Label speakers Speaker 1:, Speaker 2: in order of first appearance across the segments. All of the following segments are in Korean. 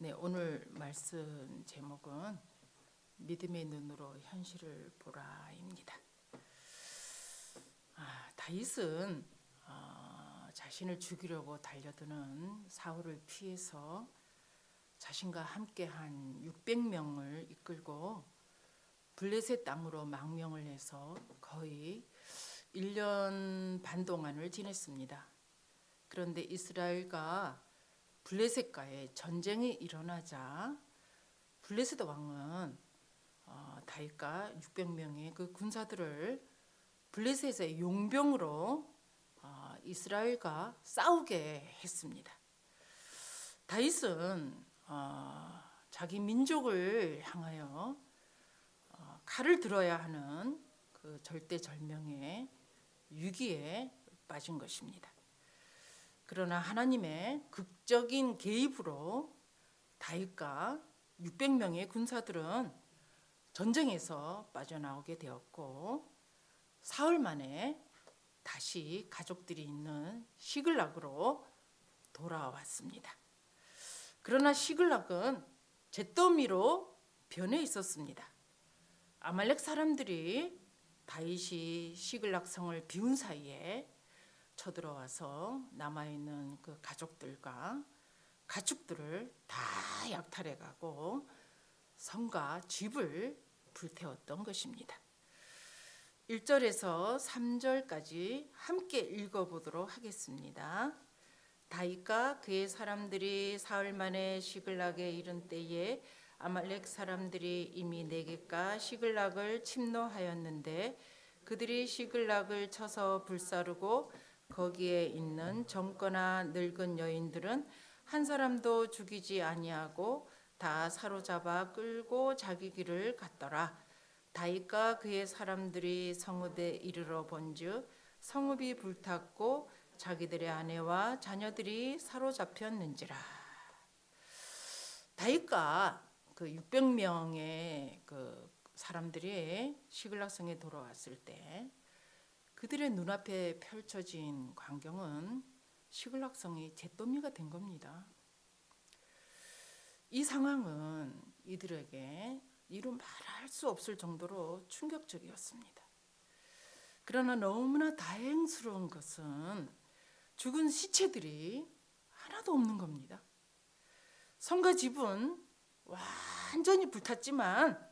Speaker 1: 네, 오늘 말씀 제목은 믿음의 눈으로 현실을 보라입니다. 아, 다윗은 어, 자신을 죽이려고 달려드는 사울을 피해서 자신과 함께한 600명을 이끌고 블레셋 땅으로 망명을 해서 거의 1년 반 동안을 지냈습니다. 그런데 이스라엘과 블레셋과의 전쟁이 일어나자 블레셋 왕은 어, 다윗과 600명의 그 군사들을 블레셋의 용병으로 어, 이스라엘과 싸우게 했습니다. 다윗은 어, 자기 민족을 향하여 어, 칼을 들어야 하는 그 절대절명의 위기에 빠진 것입니다. 그러나 하나님의 극적인 개입으로 다윗과 600명의 군사들은 전쟁에서 빠져나오게 되었고 사흘 만에 다시 가족들이 있는 시글락으로 돌아왔습니다. 그러나 시글락은 잿더미로 변해 있었습니다. 아말렉 사람들이 다윗이 시글락 성을 비운 사이에 쳐들어와서 남아 있는 그 가족들과 가축들을 다 약탈해 가고 성과 집을 불태웠던 것입니다. 1절에서 3절까지 함께 읽어 보도록 하겠습니다. 다윗과 그의 사람들이 사흘 만에 시글락에 이른 때에 아말렉 사람들이 이미 네겝과 시글락을 침노하였는데 그들이 시글락을 쳐서 불사르고 거기에 있는 젊거나 늙은 여인들은 한 사람도 죽이지 아니하고 다 사로잡아 끌고 자기 길을 갔더라. 다윗과 그의 사람들이 성읍에 이르러 본즉 성읍이 불탔고 자기들의 아내와 자녀들이 사로잡혔는지라. 다윗과 그 600명의 그 사람들이 시글락성에 돌아왔을 때 그들의 눈앞에 펼쳐진 광경은 시글락성이 잿더미가 된 겁니다. 이 상황은 이들에게 이루 말할 수 없을 정도로 충격적이었습니다. 그러나 너무나 다행스러운 것은 죽은 시체들이 하나도 없는 겁니다. 성과 집은 완전히 불탔지만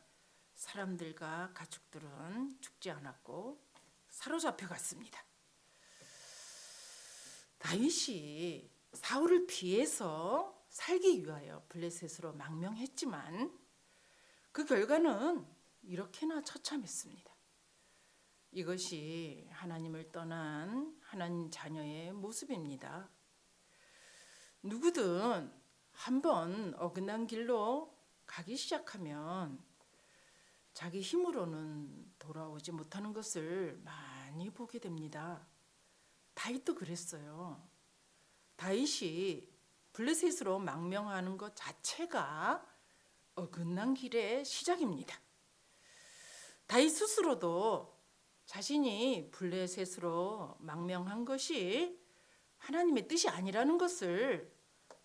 Speaker 1: 사람들과 가축들은 죽지 않았고 사로잡혀 갔습니다. 다윗이 사울을 피해서 살기 위하여 블레셋으로 망명했지만 그 결과는 이렇게나 처참했습니다. 이것이 하나님을 떠난 하나님 자녀의 모습입니다. 누구든 한번 어긋난 길로 가기 시작하면 자기 힘으로는 돌아오지 못하는 것을 많이 보게 됩니다. 다윗도 그랬어요. 다윗이 블레셋으로 망명하는 것 자체가 어긋난 길의 시작입니다. 다윗 스스로도 자신이 블레셋으로 망명한 것이 하나님의 뜻이 아니라는 것을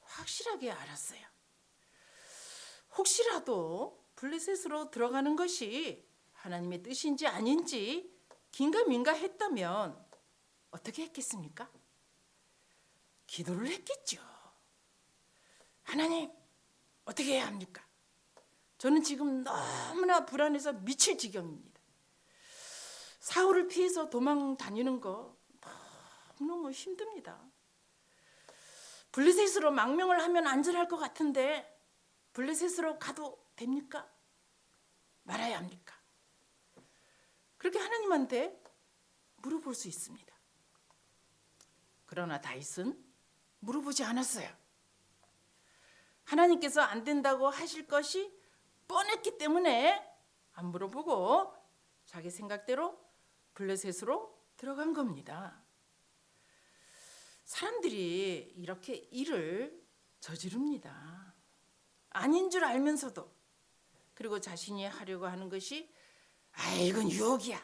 Speaker 1: 확실하게 알았어요. 혹시라도 블레셋으로 들어가는 것이 하나님의 뜻인지 아닌지 긴가민가 했다면 어떻게 했겠습니까? 기도를 했겠죠. 하나님, 어떻게 해야 합니까? 저는 지금 너무나 불안해서 미칠 지경입니다. 사울을 피해서 도망 다니는 거 너무너무 힘듭니다. 블레셋으로 망명을 하면 안전할 것 같은데 블레셋으로 가도 됩니까? 말아야 합니까? 그렇게 하나님한테 물어볼 수 있습니다. 그러나 다윗은 물어보지 않았어요. 하나님께서 안 된다고 하실 것이 뻔했기 때문에 안 물어보고 자기 생각대로 블레셋으로 들어간 겁니다. 사람들이 이렇게 일을 저지릅니다. 아닌 줄 알면서도 그리고 자신이 하려고 하는 것이 아 이건 유혹이야.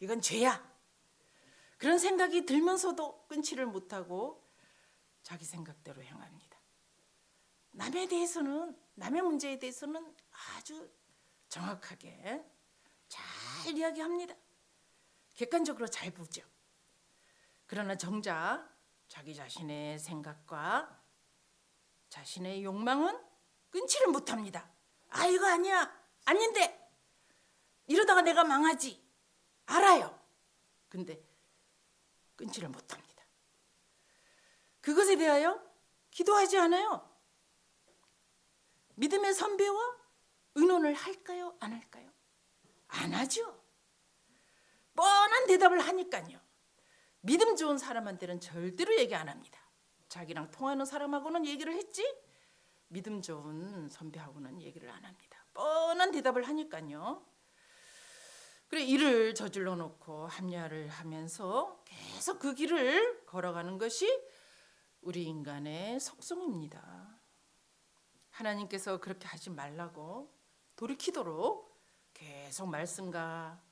Speaker 1: 이건 죄야. 그런 생각이 들면서도 끊지를 못하고 자기 생각대로 행합니다. 남에 대해서는 남의 문제에 대해서는 아주 정확하게 잘 이야기합니다. 객관적으로 잘 보죠. 그러나 정작 자기 자신의 생각과 자신의 욕망은 끊지를 못합니다. 아 이거 아니야 아닌데 이러다가 내가 망하지 알아요. 근데 끊지를 못합니다. 그것에 대하여 기도하지 않아요. 믿음의 선배와 의논을 할까요? 안 할까요? 안 하죠. 뻔한 대답을 하니까요. 믿음 좋은 사람한테는 절대로 얘기 안 합니다. 자기랑 통하는 사람하고는 얘기를 했지 믿음 좋은 선배하고는 얘기를 안 합니다. 뻔한 대답을 하니까요. 그래 일을 저질러 놓고 합리화를 하면서 계속 그 길을 걸어가는 것이 우리 인간의 속성입니다. 하나님께서 그렇게 하지 말라고 돌이키도록 계속 말씀과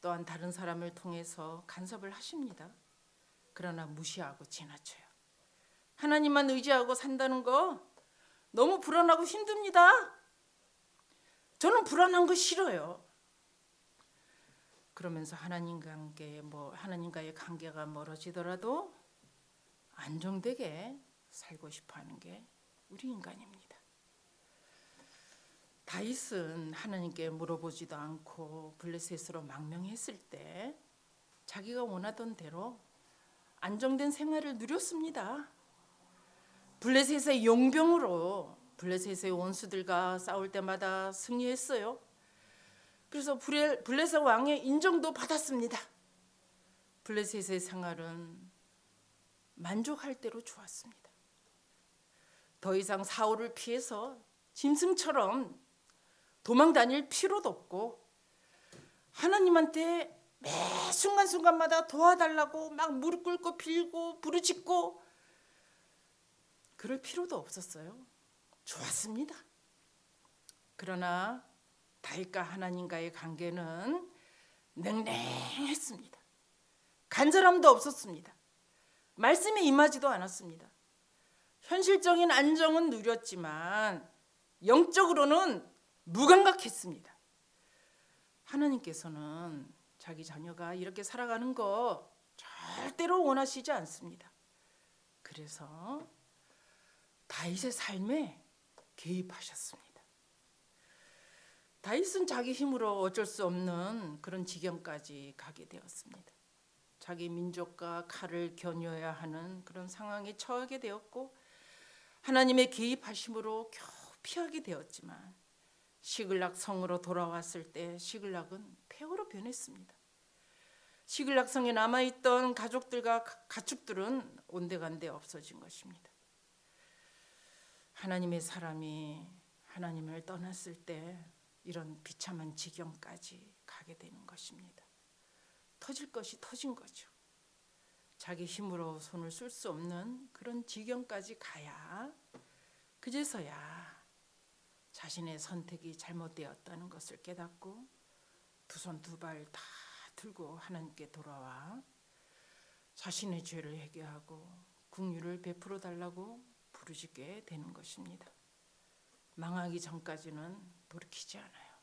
Speaker 1: 또한 다른 사람을 통해서 간섭을 하십니다. 그러나 무시하고 지나쳐요. 하나님만 의지하고 산다는 거 너무 불안하고 힘듭니다. 저는 불안한 거 싫어요. 그러면서 하나님과 관계 뭐 하나님과의 관계가 멀어지더라도 안정되게 살고 싶어 하는 게 우리 인간입니다. 다윗은 하나님께 물어보지도 않고 블레셋으로 망명했을 때 자기가 원하던 대로 안정된 생활을 누렸습니다. 블레셋의 용병으로 블레셋의 원수들과 싸울 때마다 승리했어요. 그래서 블레- 블레셋 왕의 인정도 받았습니다. 블레셋의 생활은 만족할 대로 좋았습니다. 더 이상 사울을 피해서 짐승처럼 도망 다닐 필요도 없고 하나님한테 매 순간순간마다 도와달라고 막 무릎 꿇고 빌고 부르짖고 그럴 필요도 없었어요. 좋았습니다. 그러나 다윗과 하나님과의 관계는 냉랭했습니다. 간절함도 없었습니다. 말씀에 임하지도 않았습니다. 현실적인 안정은 누렸지만 영적으로는 무감각했습니다. 하나님께서는 자기 자녀가 이렇게 살아가는 거 절대로 원하시지 않습니다. 그래서 다윗의 삶에 개입하셨습니다. 다윗은 자기 힘으로 어쩔 수 없는 그런 지경까지 가게 되었습니다. 자기 민족과 칼을 겨녀야 하는 그런 상황에 처하게 되었고 하나님의 개입하심으로 겨우 피하게 되었지만 시글락 성으로 돌아왔을 때 시글락은 폐허로 변했습니다. 시글락 성에 남아 있던 가족들과 가- 가축들은 온데간데 없어진 것입니다. 하나님의 사람이 하나님을 떠났을 때 이런 비참한 지경까지 가게 되는 것입니다. 터질 것이 터진 거죠. 자기 힘으로 손을 쓸 수 없는 그런 지경까지 가야 그제서야 자신의 선택이 잘못되었다는 것을 깨닫고 두 손 두 발 다 들고 하나님께 돌아와 자신의 죄를 회개하고 궁유를 베풀어 달라고 부르짖게 되는 것입니다. 망하기 전까지는 돌이키지 않아요.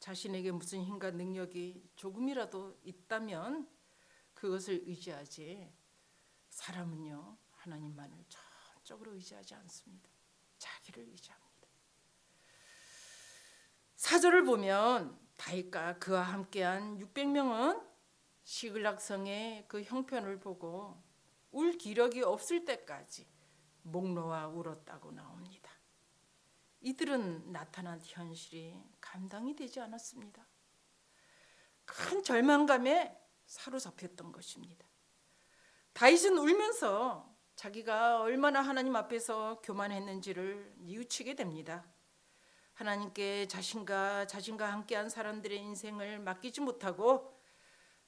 Speaker 1: 자신에게 무슨 힘과 능력이 조금이라도 있다면 그것을 의지하지 사람은요 하나님만을 전적으로 의지하지 않습니다. 자기를 의지합니다. 사절을 보면 다윗과 그와 함께한 600명은 시글락성의 그 형편을 보고 울 기력이 없을 때까지 목 놓아 울었다고 나옵니다. 이들은 나타난 현실이 감당이 되지 않았습니다. 큰 절망감에 사로잡혔던 것입니다. 다윗은 울면서 자기가 얼마나 하나님 앞에서 교만했는지를 뉘우치게 됩니다. 하나님께 자신과 자신과 함께한 사람들의 인생을 맡기지 못하고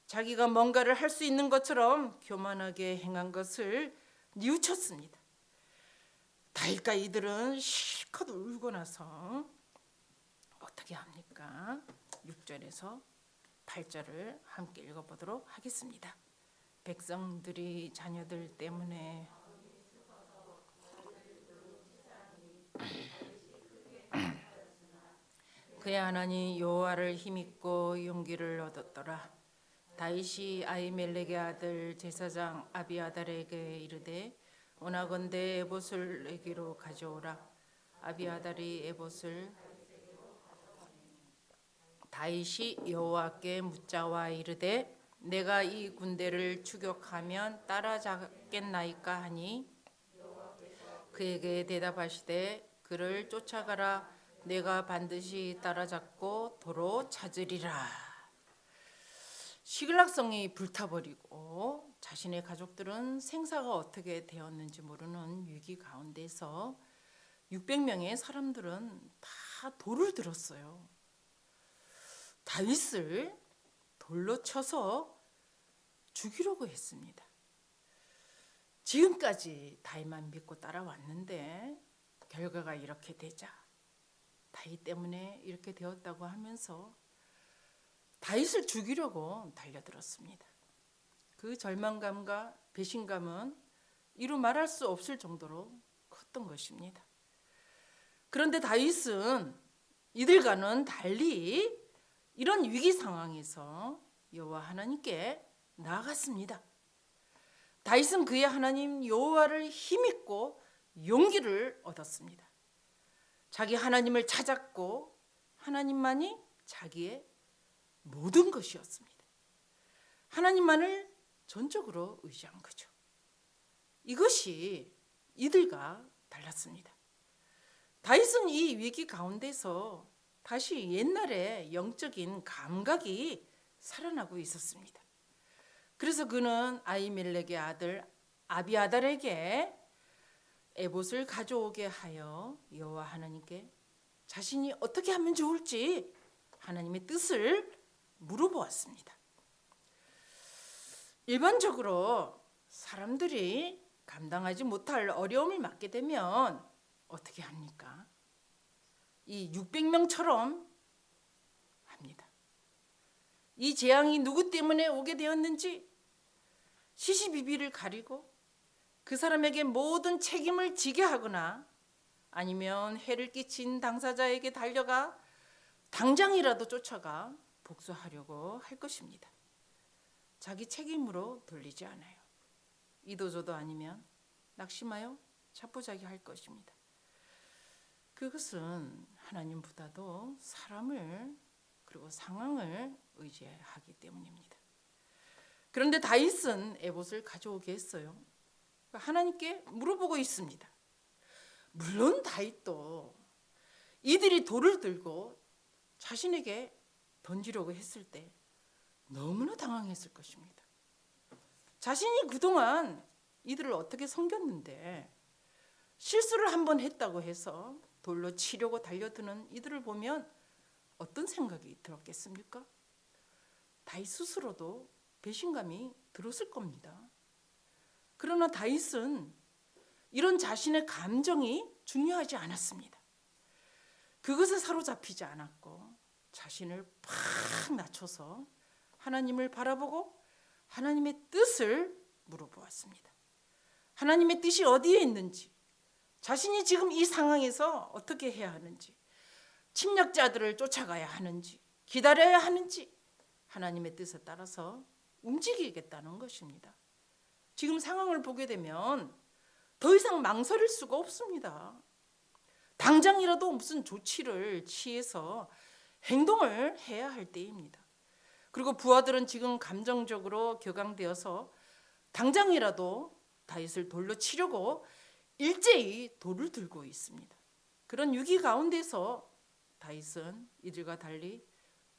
Speaker 1: 자기가 뭔가를 할 수 있는 것처럼 교만하게 행한 것을 뉘우쳤습니다. 다일까 이들은 실컷 울고 나서 어떻게 합니까? 6절에서 8절을 함께 읽어보도록 하겠습니다. 백성들이 자녀들 때문에 그의 하나님 여호와를 힘입고 용기를 얻었더라. 다윗이 아이멜렉의 아들 제사장 아비아달에게 이르되 원하건대 에봇을 내게로 가져오라. 아비아달이 에봇을 다윗이 여호와께 묻자와 이르되 내가 이 군대를 추격하면 따라잡겠나이까 하니? 그에게 대답하시되 그를 쫓아가라. 내가 반드시 따라잡고 도로 찾으리라. 시글락성이 불타버리고 자신의 가족들은 생사가 어떻게 되었는지 모르는 위기 가운데서 600명의 사람들은 다 돌을 들었어요. 다윗을 돌로 쳐서 죽이려고 했습니다. 지금까지 다윗만 믿고 따라왔는데 결과가 이렇게 되자 다윗 때문에 이렇게 되었다고 하면서 다윗을 죽이려고 달려들었습니다. 그 절망감과 배신감은 이루 말할 수 없을 정도로 컸던 것입니다. 그런데 다윗은 이들과는 달리 이런 위기 상황에서 여호와 하나님께 나아갔습니다. 다윗은 그의 하나님 여호와를 힘입고 용기를 얻었습니다. 자기 하나님을 찾았고 하나님만이 자기의 모든 것이었습니다. 하나님만을 전적으로 의지한 거죠. 이것이 이들과 달랐습니다. 다윗은 이 위기 가운데서 다시 옛날의 영적인 감각이 살아나고 있었습니다. 그래서 그는 아이멜렉의 아들 아비아달에게 에봇을 가져오게 하여 여호와 하나님께 자신이 어떻게 하면 좋을지 하나님의 뜻을 물어보았습니다. 일반적으로 사람들이 감당하지 못할 어려움을 맞게 되면 어떻게 합니까? 이 600명처럼 합니다. 이 재앙이 누구 때문에 오게 되었는지 시시비비를 가리고 그 사람에게 모든 책임을 지게 하거나 아니면 해를 끼친 당사자에게 달려가 당장이라도 쫓아가 복수하려고 할 것입니다. 자기 책임으로 돌리지 않아요. 이도저도 아니면 낙심하여 자포자기 할 것입니다. 그것은 하나님보다도 사람을 그리고 상황을 의지하기 때문입니다. 그런데 다윗은 에봇을 가져오게 했어요. 하나님께 물어보고 있습니다. 물론 다윗도 이들이 돌을 들고 자신에게 던지려고 했을 때 너무나 당황했을 것입니다. 자신이 그동안 이들을 어떻게 섬겼는데 실수를 한 번 했다고 해서 돌로 치려고 달려드는 이들을 보면 어떤 생각이 들었겠습니까? 다윗 스스로도 배신감이 들었을 겁니다. 그러나 다윗은 이런 자신의 감정이 중요하지 않았습니다. 그것에 사로잡히지 않았고 자신을 팍 낮춰서 하나님을 바라보고 하나님의 뜻을 물어보았습니다. 하나님의 뜻이 어디에 있는지, 자신이 지금 이 상황에서 어떻게 해야 하는지, 침략자들을 쫓아가야 하는지, 기다려야 하는지, 하나님의 뜻에 따라서 움직이겠다는 것입니다. 지금 상황을 보게 되면 더 이상 망설일 수가 없습니다. 당장이라도 무슨 조치를 취해서 행동을 해야 할 때입니다. 그리고 부하들은 지금 감정적으로 격앙되어서 당장이라도 다윗을 돌로 치려고 일제히 돌을 들고 있습니다. 그런 위기 가운데서 다윗은 이들과 달리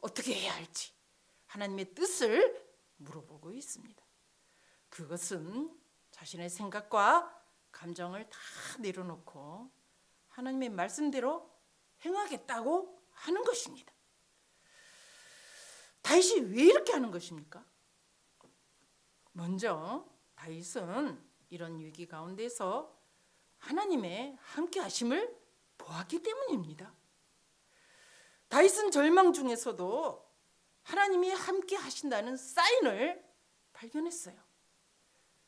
Speaker 1: 어떻게 해야 할지 하나님의 뜻을 물어보고 있습니다. 그것은 자신의 생각과 감정을 다 내려놓고 하나님의 말씀대로 행하겠다고 하는 것입니다. 다윗이 왜 이렇게 하는 것입니까? 먼저 다윗은 이런 위기 가운데서 하나님의 함께 하심을 보았기 때문입니다. 다윗은 절망 중에서도 하나님이 함께 하신다는 사인을 발견했어요.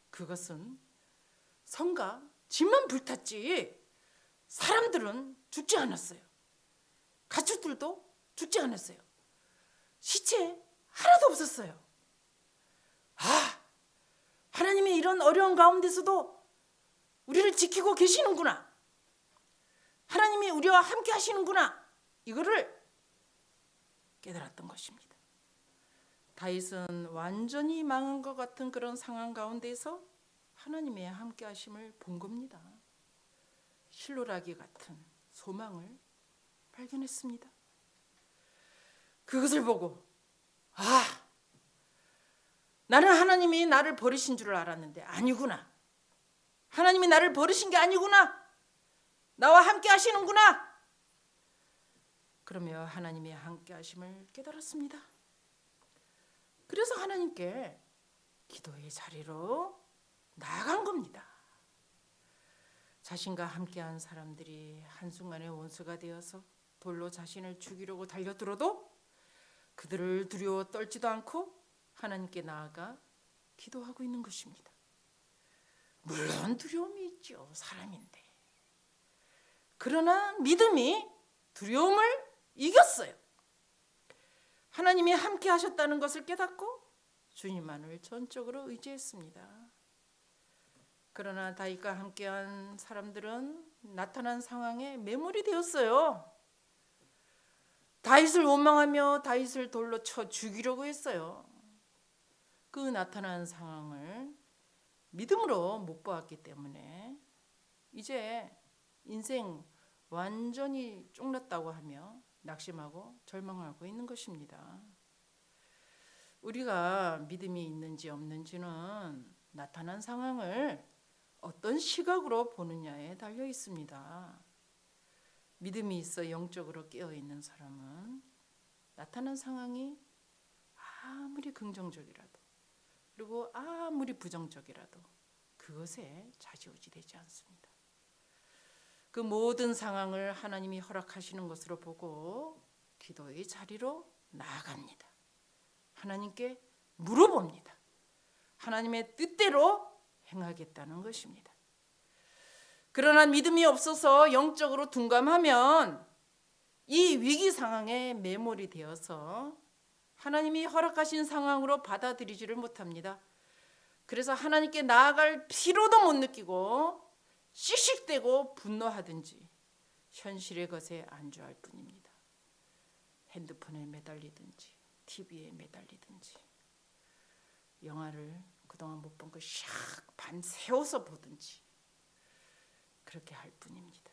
Speaker 1: 그것은 성가 집만 불탔지 사람들은 죽지 않았어요. 가축들도 죽지 않았어요. 시체 하나도 없었어요. 아, 하나님이 이런 어려운 가운데서도 우리를 지키고 계시는구나. 하나님이 우리와 함께 하시는구나. 이거를 깨달았던 것입니다. 다윗은 완전히 망한 것 같은 그런 상황 가운데서 하나님의 함께 하심을 본 겁니다. 실로라기 같은 소망을 발견했습니다. 그것을 보고 아 나는 하나님이 나를 버리신 줄 알았는데 아니구나. 하나님이 나를 버리신 게 아니구나. 나와 함께 하시는구나. 그러며 하나님의 함께 하심을 깨달았습니다. 그래서 하나님께 기도의 자리로 나아간 겁니다. 자신과 함께한 사람들이 한순간에 원수가 되어서 돌로 자신을 죽이려고 달려들어도 그들을 두려워 떨지도 않고 하나님께 나아가 기도하고 있는 것입니다. 물론 두려움이 있죠. 사람인데. 그러나 믿음이 두려움을 이겼어요. 하나님이 함께 하셨다는 것을 깨닫고 주님만을 전적으로 의지했습니다. 그러나 다윗과 함께한 사람들은 나타난 상황에 매몰이 되었어요. 다윗을 원망하며 다윗을 돌로 쳐 죽이려고 했어요. 그 나타난 상황을 믿음으로 못 보았기 때문에 이제 인생 완전히 쫑났다고 하며 낙심하고 절망하고 있는 것입니다. 우리가 믿음이 있는지 없는지는 나타난 상황을 어떤 시각으로 보느냐에 달려 있습니다. 믿음이 있어 영적으로 깨어 있는 사람은 나타난 상황이 아무리 긍정적이라도 그리고 아무리 부정적이라도 그것에 좌지우지되지 않습니다. 그 모든 상황을 하나님이 허락하시는 것으로 보고 기도의 자리로 나아갑니다. 하나님께 물어봅니다. 하나님의 뜻대로 행하겠다는 것입니다. 그러나 믿음이 없어서 영적으로 둔감하면 이 위기 상황에 매몰이 되어서 하나님이 허락하신 상황으로 받아들이지를 못합니다. 그래서 하나님께 나아갈 필요도 못 느끼고 씩씩대고 분노하든지 현실의 것에 안주할 뿐입니다. 핸드폰에 매달리든지 TV에 매달리든지 영화를 그동안 못 본 거 샥 밤새워서 보든지 그렇게 할 뿐입니다.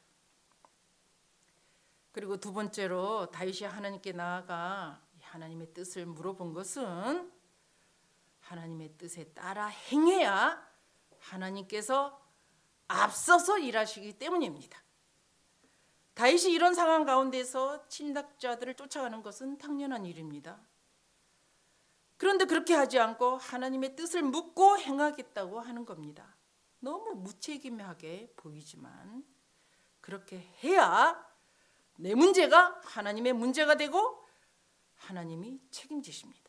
Speaker 1: 그리고 두 번째로 다윗이 하나님께 나아가 하나님의 뜻을 물어본 것은 하나님의 뜻에 따라 행해야 하나님께서 앞서서 일하시기 때문입니다. 다윗이 이런 상황 가운데서 침략자들을 쫓아가는 것은 당연한 일입니다. 그런데 그렇게 하지 않고 하나님의 뜻을 묻고 행하겠다고 하는 겁니다. 너무 무책임하게 보이지만 그렇게 해야 내 문제가 하나님의 문제가 되고 하나님이 책임지십니다.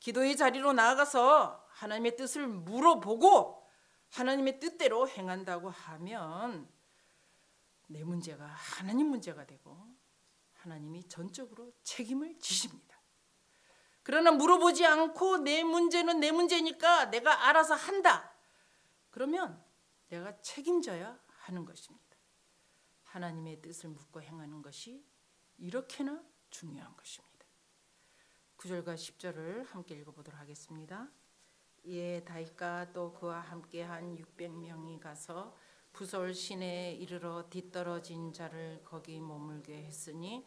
Speaker 1: 기도의 자리로 나아가서 하나님의 뜻을 물어보고 하나님의 뜻대로 행한다고 하면 내 문제가 하나님 문제가 되고 하나님이 전적으로 책임을 지십니다. 그러나 물어보지 않고 내 문제는 내 문제니까 내가 알아서 한다. 그러면 내가 책임져야 하는 것입니다. 하나님의 뜻을 묻고 행하는 것이 이렇게나 중요한 것입니다. 9절과 10절을 함께 읽어보도록 하겠습니다. 이에 다윗과 또 그와 함께한 600명이 가서 부솔 시내에 이르러 뒤떨어진 자를 거기 머물게 했으니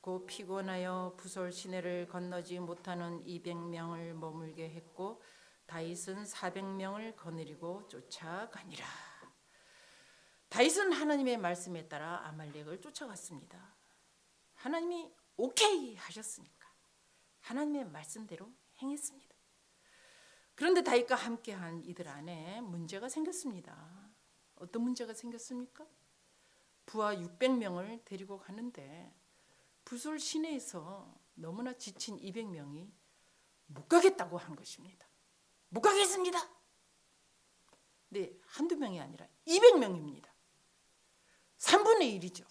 Speaker 1: 곧 피곤하여 부솔 시내를 건너지 못하는 200명을 머물게 했고 다윗은 400명을 거느리고 쫓아가니라. 다윗은 하나님의 말씀에 따라 아말렉을 쫓아갔습니다. 하나님이 오케이 하셨으니까 하나님의 말씀대로 행했습니다. 그런데 다윗과 함께한 이들 안에 문제가 생겼습니다. 어떤 문제가 생겼습니까? 부하 600명을 데리고 가는데 부솔 시내에서 너무나 지친 200명이 못 가겠다고 한 것입니다. 못 가겠습니다. 네, 한두 명이 아니라 200명입니다. 3분의 1이죠.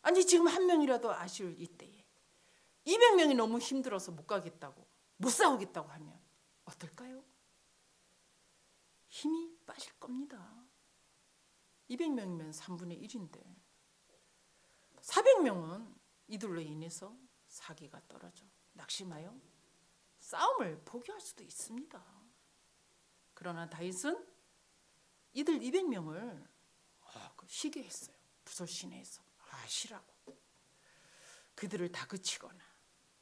Speaker 1: 아니 지금 한 명이라도 아쉬울 이때에 200명이 너무 힘들어서 못 가겠다고 못 싸우겠다고 하면 어떨까요? 힘이 빠질 겁니다. 200명이면 3분의 1인데 400명은 이들로 인해서 사기가 떨어져 낙심하여 싸움을 포기할 수도 있습니다. 그러나 다윗은 이들 200명을 쉬게 했어요. 부설 시내에서 아시라고 그들을 다 그치거나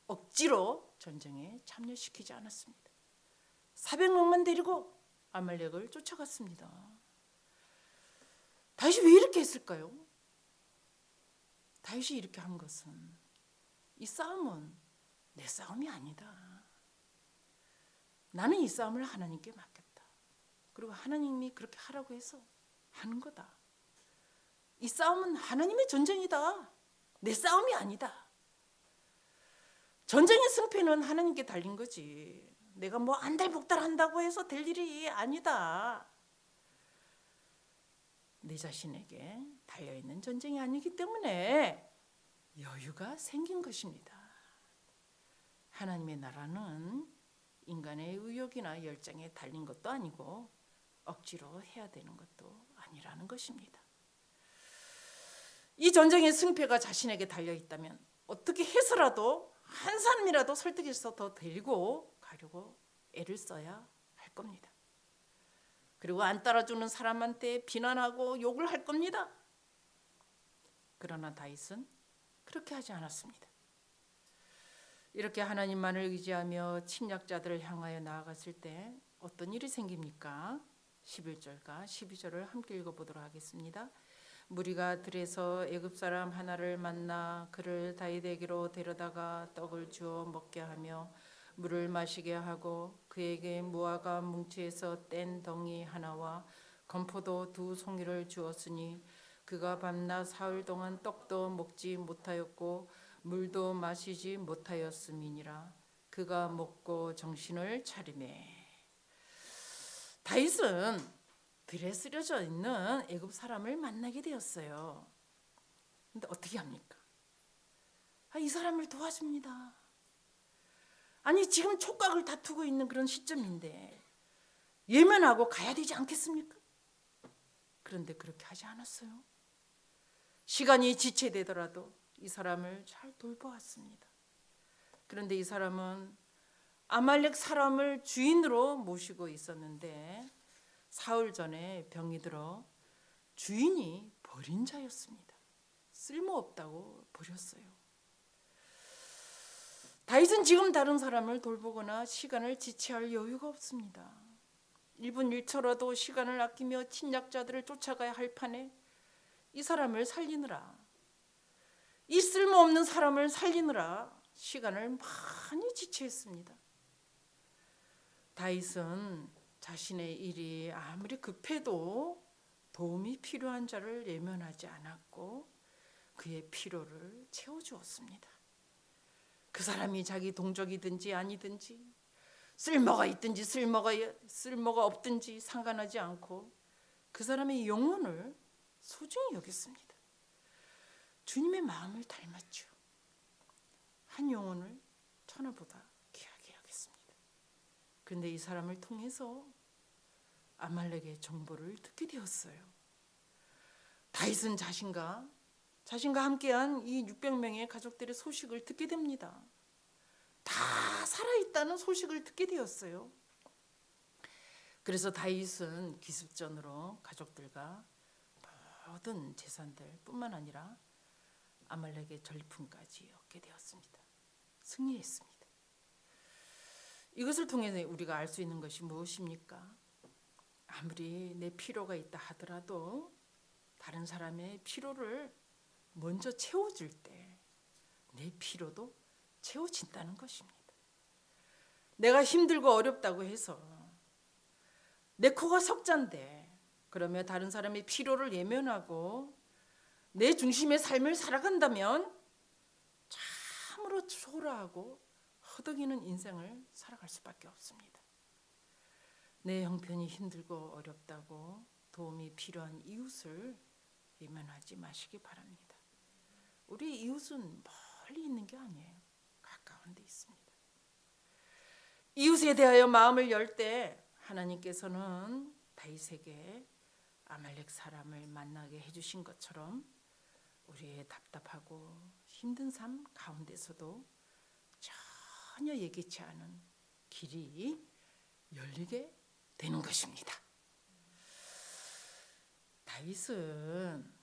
Speaker 1: 억지로 전쟁에 참여시키지 않았습니다. 400명만 데리고 아말렉을 쫓아갔습니다. 다윗이 왜 이렇게 했을까요? 다윗이 이렇게 한 것은 이 싸움은 내 싸움이 아니다. 나는 이 싸움을 하나님께 맡겼다. 그리고 하나님이 그렇게 하라고 해서 하는 거다. 이 싸움은 하나님의 전쟁이다. 내 싸움이 아니다. 전쟁의 승패는 하나님께 달린 거지. 내가 뭐 안달복달 한다고 해서 될 일이 아니다. 내 자신에게 달려 있는 전쟁이 아니기 때문에 여유가 생긴 것입니다. 하나님의 나라는 인간의 의욕이나 열정에 달린 것도 아니고 억지로 해야 되는 것도 아니라는 것입니다. 이 전쟁의 승패가 자신에게 달려 있다면 어떻게 해서라도 한 사람이라도 설득해서 더 데리고 가려고 애를 써야 할 겁니다. 그리고 안 따라주는 사람한테 비난하고 욕을 할 겁니다. 그러나 다윗은 그렇게 하지 않았습니다. 이렇게 하나님만을 의지하며 침략자들을 향하여 나아갔을 때 어떤 일이 생깁니까? 11절과 12절을 함께 읽어보도록 하겠습니다. 무리가 들에서 애굽 사람 하나를 만나 그를 다윗에게로 데려다가 떡을 주어 먹게 하며 물을 마시게 하고 그에게 무화과 뭉치에서 뗀 덩이 하나와 건포도 두 송이를 주었으니 그가 밤낮 사흘 동안 떡도 먹지 못하였고 물도 마시지 못하였음이니라 그가 먹고 정신을 차리매 다윗은 들에 쓰려져 있는 애굽 사람을 만나게 되었어요. 근데 어떻게 합니까? 아, 이 사람을 도와줍니다. 아니 지금 촉각을 다투고 있는 그런 시점인데 예면하고 가야 되지 않겠습니까? 그런데 그렇게 하지 않았어요. 시간이 지체되더라도 이 사람을 잘 돌보았습니다. 그런데 이 사람은 아말렉 사람을 주인으로 모시고 있었는데 사흘 전에 병이 들어 주인이 버린 자였습니다. 쓸모없다고 버렸어요. 다윗은 지금 다른 사람을 돌보거나 시간을 지체할 여유가 없습니다. 1분 1초라도 시간을 아끼며 침략자들을 쫓아가야 할 판에 이 사람을 살리느라 이 쓸모없는 사람을 살리느라 시간을 많이 지체했습니다. 다윗은 자신의 일이 아무리 급해도 도움이 필요한 자를 예면하지 않았고 그의 필요를 채워주었습니다. 그 사람이 자기 동족이든지 아니든지 쓸모가 있든지 쓸모가 쓸모가 없든지 상관하지 않고 그 사람의 영혼을 소중히 여겼습니다. 주님의 마음을 닮았죠. 한 영혼을 천하보다 귀하게 여겼습니다. 그런데 이 사람을 통해서 아말렉의 정보를 듣게 되었어요. 다윗은 자신과 자신과 함께한 이 600명의 가족들의 소식을 듣게 됩니다. 다 살아있다는 소식을 듣게 되었어요. 그래서 다윗은 기습전으로 가족들과 모든 재산들 뿐만 아니라 아말렉의 전리품까지 얻게 되었습니다. 승리했습니다. 이것을 통해 우리가 알 수 있는 것이 무엇입니까? 아무리 내 필요가 있다 하더라도 다른 사람의 필요를 먼저 채워줄 때 내 필요도 채워진다는 것입니다. 내가 힘들고 어렵다고 해서 내 코가 석잔데 그러면 다른 사람의 필요를 예면하고 내 중심의 삶을 살아간다면 참으로 초라하고 허덕이는 인생을 살아갈 수밖에 없습니다. 내 형편이 힘들고 어렵다고 도움이 필요한 이웃을 외면하지 마시기 바랍니다. 우리 이웃은 멀리 있는 게 아니에요. 가까운 데 있습니다. 이웃에 대하여 마음을 열 때 하나님께서는 다윗에게 아말렉 사람을 만나게 해주신 것처럼 우리의 답답하고 힘든 삶 가운데서도 전혀 예기치 않은 길이 열리게 되는 것입니다. 다윗은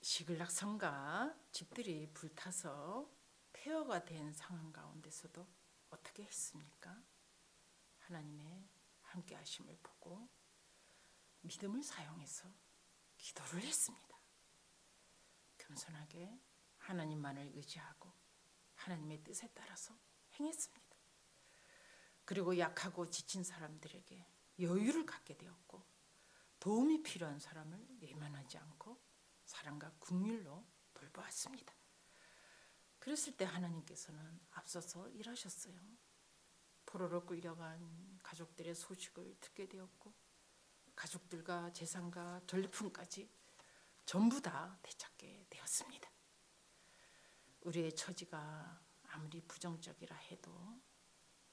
Speaker 1: 시글락 성과 집들이 불타서 폐허가 된 상황 가운데서도 어떻게 했습니까? 하나님의 함께 하심을 보고 믿음을 사용해서 기도를 했습니다. 겸손하게 하나님만을 의지하고 하나님의 뜻에 따라서 행했습니다. 그리고 약하고 지친 사람들에게 여유를 갖게 되었고 도움이 필요한 사람을 외면하지 않고 사랑과 국률로 돌보았습니다. 그랬을 때 하나님께서는 앞서서 일하셨어요. 포로로 끌려간 가족들의 소식을 듣게 되었고 가족들과 재산과 전리품까지 전부 다 되찾게 되었습니다. 우리의 처지가 아무리 부정적이라 해도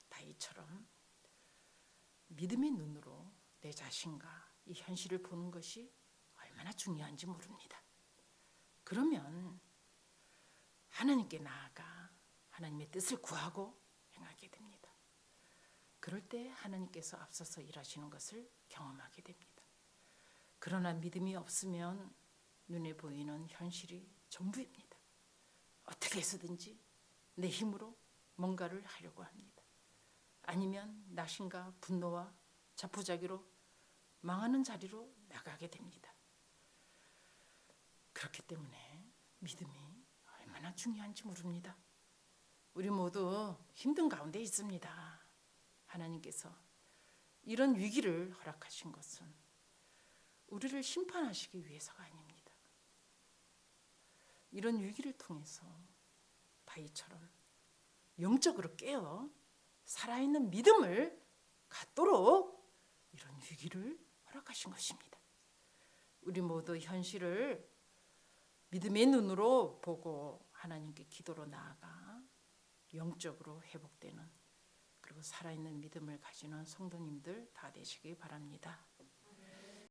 Speaker 1: 다이처럼 믿음의 눈으로 내 자신과 이 현실을 보는 것이 얼마나 중요한지 모릅니다. 그러면 하나님께 나아가 하나님의 뜻을 구하고 행하게 됩니다. 그럴 때 하나님께서 앞서서 일하시는 것을 경험하게 됩니다. 그러나 믿음이 없으면 눈에 보이는 현실이 전부입니다. 어떻게 해서든지 내 힘으로 뭔가를 하려고 합니다. 아니면 나신과 분노와 자포자기로 망하는 자리로 나가게 됩니다. 그렇기 때문에 믿음이 얼마나 중요한지 모릅니다. 우리 모두 힘든 가운데 있습니다. 하나님께서 이런 위기를 허락하신 것은 우리를 심판하시기 위해서가 아닙니다. 이런 위기를 통해서 바위처럼 영적으로 깨어 살아있는 믿음을 갖도록 이런 위기를 허락하신 것입니다. 우리 모두 현실을 믿음의 눈으로 보고 하나님께 기도로 나아가 영적으로 회복되는 그리고 살아있는 믿음을 가지는 성도님들 다 되시기 바랍니다.